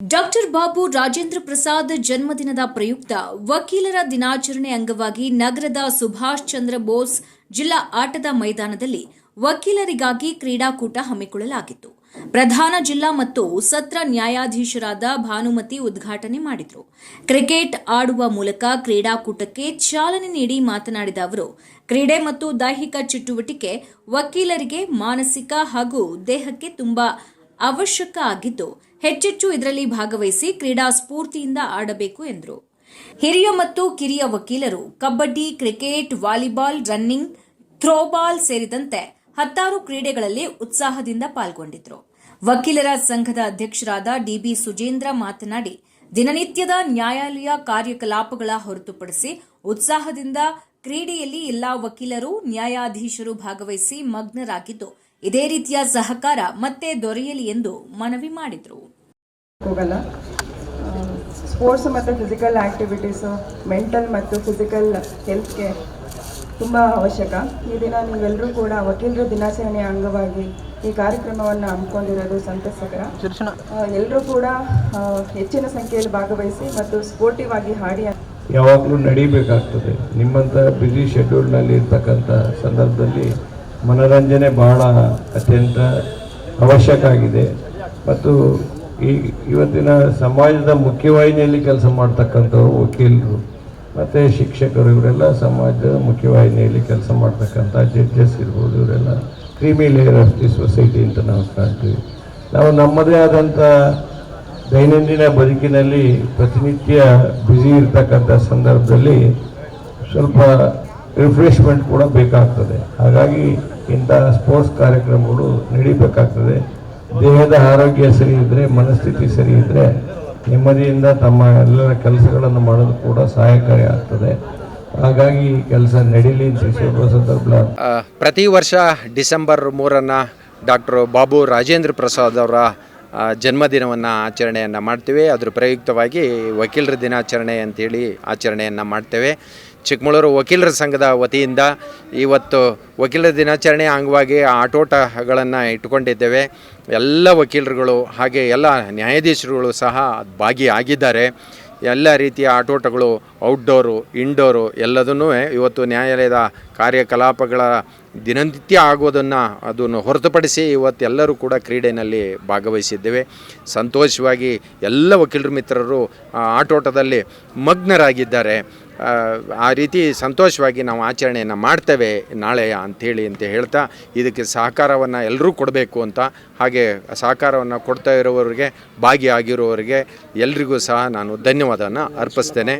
Doctor Babu Rajendra Prasad ಜನ್ಮದಿನದ ಪ್ರಯುಕ್ತ ವಕೀಲರ ದಿನಾಚರಣೆ ಅಂಗವಾಗಿ ನಗರದ ಸುಭಾಷ್ ಚಂದ್ರ ಬೋಸ್ ಜಿಲ್ಲಾ ಆಟದ ಮೈದಾನದಲ್ಲಿ ವಕೀಲರಿಗಾಗಿ ಕ್ರೀಡಾಕೂಟ ಹಮ್ಮಿಕೊಳ್ಳಲಾಗಿತ್ತು. ಪ್ರಧಾನ ಜಿಲ್ಲಾ ಮತ್ತು ಸತ್ರ ನ್ಯಾಯಾಧೀಶರಾದ ಭಾನುಮತಿ ಉದ್ಘಾಟನೆ ಮಾಡಿದರು. ಕ್ರಿಕೆಟ್ ಆಡುವ ಮೂಲಕ ಕ್ರೀಡಾಕೂಟಕ್ಕೆ ಚಾಲನೆ ನೀಡಿ ಮಾತನಾಡಿದ ಅವರು, ಕ್ರೀಡೆ ಮತ್ತು ದೈಹಿಕ ಚಟುವಟಿಕೆ ವಕೀಲರಿಗೆ ಮಾನಸಿಕ ಹಾಗೂ ದೇಹಕ್ಕೆ ತುಂಬಾ ಅವಶ್ಯಕ ಆಗಿದ್ದು ಹೆಚ್ಚೆಚ್ಚು ಇದರಲ್ಲಿ ಭಾಗವಹಿಸಿ ಕ್ರೀಡಾ ಸ್ಫೂರ್ತಿಯಿಂದ ಆಡಬೇಕು ಎಂದರು. ಹಿರಿಯ ಮತ್ತು ಕಿರಿಯ ವಕೀಲರು kabaddi, cricket, volleyball, running, throwball ಸೇರಿದಂತೆ ಹತ್ತಾರು ಕ್ರೀಡೆಗಳಲ್ಲಿ ಉತ್ಸಾಹದಿಂದ ಪಾಲ್ಗೊಂಡಿದ್ರು. ವಕೀಲರ ಸಂಘದ ಅಧ್ಯಕ್ಷರಾದ ಡಿಬಿ ಸುಜೇಂದ್ರ ಮಾತನಾಡಿ, ದಿನನಿತ್ಯದ ನ್ಯಾಯಾಲಯ ಕಾರ್ಯಕಲಾಪಗಳ ಹೊರತುಪಡಿಸಿ ಉತ್ಸಾಹದಿಂದ ಕ್ರೀಡೆಯಲ್ಲಿ ಎಲ್ಲಾ ವಕೀಲರು, ನ್ಯಾಯಾಧೀಶರು ಭಾಗವಹಿಸಿ ಮಗ್ನರಾಗಿದ್ದು ಇದೇ ರೀತಿಯ ಸಹಕಾರ ಮತ್ತೆ ದೊರೆಯಲಿ ಎಂದು ಮನವಿ ಮಾಡಿದರು. ಹೋಗಲ್ಲ. ಸ್ಪೋರ್ಟ್ಸ್ ಮತ್ತು ಫಿಸಿಕಲ್ ಆಕ್ಟಿವಿಟೀಸ್ ಮೆಂಟಲ್ ಮತ್ತು ಫಿಸಿಕಲ್ ಹೆಲ್ತ್ಗೆ ತುಂಬ ಅವಶ್ಯಕ. ಈ ದಿನ ನೀವೆಲ್ಲರೂ ಕೂಡ ವಕೀಲರ ದಿನಾಚರಣೆಯ ಅಂಗವಾಗಿ ಈ ಕಾರ್ಯಕ್ರಮವನ್ನು ಹಮ್ಮಿಕೊಂಡಿರೋದು ಸಂತಸಕರ ಎಲ್ಲರೂ ಕೂಡ ಹೆಚ್ಚಿನ ಸಂಖ್ಯೆಯಲ್ಲಿ ಭಾಗವಹಿಸಿ ಮತ್ತು ಸ್ಪೋರ್ಟಿವ್ ಆಗಿ ಹಾಡಿ. ಯಾವಾಗಲೂ ನಡಿಬೇಕಾಗ್ತದೆ. ನಿಮ್ಮಂಥ ಬ್ಯುಸಿ ಶೆಡ್ಯೂಲ್ನಲ್ಲಿ ಇರ್ತಕ್ಕಂಥ ಸಂದರ್ಭದಲ್ಲಿ ಮನೋರಂಜನೆ ಬಹಳ ಅತ್ಯಂತ ಅವಶ್ಯಕ ಆಗಿದೆ ಮತ್ತು ಈ ಇವತ್ತಿನ ಸಮಾಜದ ಮುಖ್ಯವಾಹಿನಿಯಲ್ಲಿ ಕೆಲಸ ಮಾಡ್ತಕ್ಕಂಥವ್ರು ವಕೀಲರು, ಮತ್ತು ಶಿಕ್ಷಕರು, ಇವರೆಲ್ಲ ಸಮಾಜದ ಮುಖ್ಯವಾಹಿನಿಯಲ್ಲಿ ಕೆಲಸ ಮಾಡ್ತಕ್ಕಂಥ ಜಡ್ಜಸ್ ಇರ್ಬೋದು, ಇವರೆಲ್ಲ creamy layer of the society ಅಂತ ನಾವು ಕಾಣ್ತೀವಿ. ನಾವು ನಮ್ಮದೇ ಆದಂಥ ದೈನಂದಿನ ಬದುಕಿನಲ್ಲಿ ಪ್ರತಿನಿತ್ಯ ಬ್ಯುಸಿ ಇರ್ತಕ್ಕಂಥ ಸಂದರ್ಭದಲ್ಲಿ ಸ್ವಲ್ಪ ರಿಫ್ರೆಶ್ಮೆಂಟ್ ಕೂಡ ಬೇಕಾಗ್ತದೆ. ಹಾಗಾಗಿ ಇಂತಹ ಸ್ಪೋರ್ಟ್ಸ್ ಕಾರ್ಯಕ್ರಮಗಳು ನಡೀಬೇಕಾಗ್ತದೆ. ದೇಹದ ಆರೋಗ್ಯ ಸರಿ ಇದ್ದರೆ ಮನಸ್ಥಿತಿ ಸರಿ ಇದ್ದರೆ ನೆಮ್ಮದಿಯಿಂದ ತಮ್ಮ ಎಲ್ಲರ ಕೆಲಸಗಳನ್ನು ಮಾಡೋದು ಕೂಡ ಸಹಾಯಕಾರಿ ಆಗ್ತದೆ. ಹಾಗಾಗಿ ಕೆಲಸ ನಡೀಲಿ ಅಂತ ಸಂದರ್ಭ. ಪ್ರತಿ ವರ್ಷ ಡಿಸೆಂಬರ್ ಮೂರನ್ನು ಡಾಕ್ಟರ್ ಬಾಬು ರಾಜೇಂದ್ರ ಪ್ರಸಾದ್ ಅವರ ಜನ್ಮದಿನವನ್ನು ಆಚರಣೆಯನ್ನು ಮಾಡ್ತೇವೆ. ಅದ್ರ ಪ್ರಯುಕ್ತವಾಗಿ ವಕೀಲರ ದಿನಾಚರಣೆ ಅಂತೇಳಿ ಆಚರಣೆಯನ್ನು ಮಾಡ್ತೇವೆ. ಚಿಕ್ಕಮಗಳೂರು ವಕೀಲರ ಸಂಘದ ವತಿಯಿಂದ ಇವತ್ತು ವಕೀಲರ ದಿನಾಚರಣೆ ಅಂಗವಾಗಿ ಆಟೋಟಗಳನ್ನು ಇಟ್ಟುಕೊಂಡಿದ್ದೇವೆ. ಎಲ್ಲ ವಕೀಲರುಗಳು ಹಾಗೆ ಎಲ್ಲ ನ್ಯಾಯಾಧೀಶರುಗಳು ಸಹ ಭಾಗಿಯಾಗಿದ್ದಾರೆ. ಎಲ್ಲ ರೀತಿಯ ಆಟೋಟಗಳು ಔಟ್ಡೋರು ಇಂಡೋರು ಎಲ್ಲದನ್ನೂ ಇವತ್ತು ನ್ಯಾಯಾಲಯದ ಕಾರ್ಯಕಲಾಪಗಳ ದಿನನಿತ್ಯ ಆಗೋದನ್ನು ಅದನ್ನು ಹೊರತುಪಡಿಸಿ ಇವತ್ತು ಎಲ್ಲರೂ ಕೂಡ ಕ್ರೀಡೆಯಲ್ಲಿ ಭಾಗವಹಿಸಿದ್ದೇವೆ. ಸಂತೋಷವಾಗಿ ಎಲ್ಲ ವಕೀಲರ, ಮಿತ್ರರು ಆಟೋಟದಲ್ಲಿ ಮಗ್ನರಾಗಿದ್ದಾರೆ. ಆ, ರೀತಿ ಸಂತೋಷವಾಗಿ ನಾವು ಆಚರಣೆಯನ್ನು ಮಾಡ್ತೇವೆ ನಾಳೆ ಅಂಥೇಳಿ ಅಂತ ಹೇಳ್ತಾ ಇದಕ್ಕೆ ಸಹಕಾರವನ್ನು ಎಲ್ಲರೂ ಕೊಡಬೇಕು ಅಂತ ಹಾಗೆ ಸಹಕಾರವನ್ನು ಕೊಡ್ತಾ ಇರೋವರಿಗೆ ಭಾಗಿಯಾಗಿರೋವರಿಗೆ ಎಲ್ರಿಗೂ ಸಹ ನಾನು ಧನ್ಯವಾದವನ್ನು ಅರ್ಪಿಸ್ತೇನೆ.